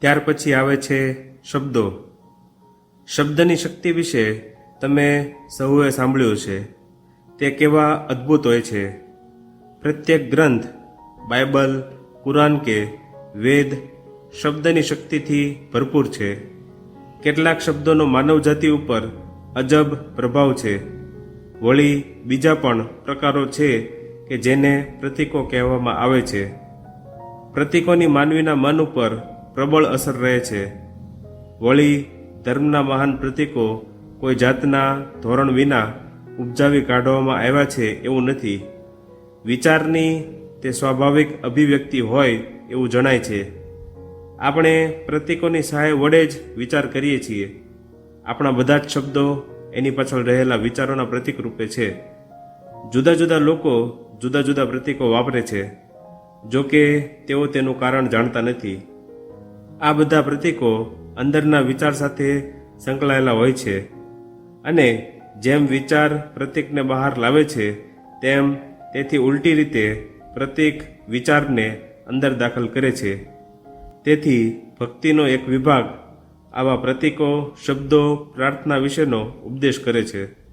ત્યાર પછી આવે છે શબ્દો. શબ્દની શક્તિ વિશે તમે સૌએ સાંભળ્યું છે તે કેવા અદ્ભુત હોય છે. પ્રત્યેક ગ્રંથ, બાઇબલ, કુરાન કે વેદ શબ્દની શક્તિથી ભરપૂર છે. કેટલાક શબ્દોનો માનવજાતિ ઉપર અજબ પ્રભાવ છે. વળી બીજા પણ પ્રકારો છે કે જેને પ્રતીકો કહેવામાં આવે છે. પ્રતીકોની માનવીના મન ઉપર પ્રબળ અસર રહે છે. વળી, ધર્મના મહાન પ્રતીકો કોઈ જાતના ધોરણ વિના ઉપજાવી કાઢવામાં આવ્યા છે એવું નથી. વિચારની તે સ્વાભાવિક અભિવ્યક્તિ હોય એવું જણાય છે. આપણે પ્રતીકોની સહાય વડે જ વિચાર કરીએ છીએ. આપણા બધા જ શબ્દો એની પાછળ રહેલા વિચારોના પ્રતીક રૂપે છે. જુદા જુદા લોકો જુદા જુદા પ્રતીકો વાપરે છે. જો કે તેઓ તેનું કારણ જાણતા નથી. આ બધા પ્રતીકો અંદરના વિચાર સાથે સંકળાયેલા હોય છે અને જેમ વિચાર પ્રતીકને બહાર લાવે છે, તેમ તેથી ઉલટી રીતે પ્રતીક વિચારને અંદર દાખલ કરે છે. તેથી ભક્તિનો એક વિભાગ આવા પ્રતીકો, શબ્દો, પ્રાર્થના વિશેનો ઉપદેશ કરે છે.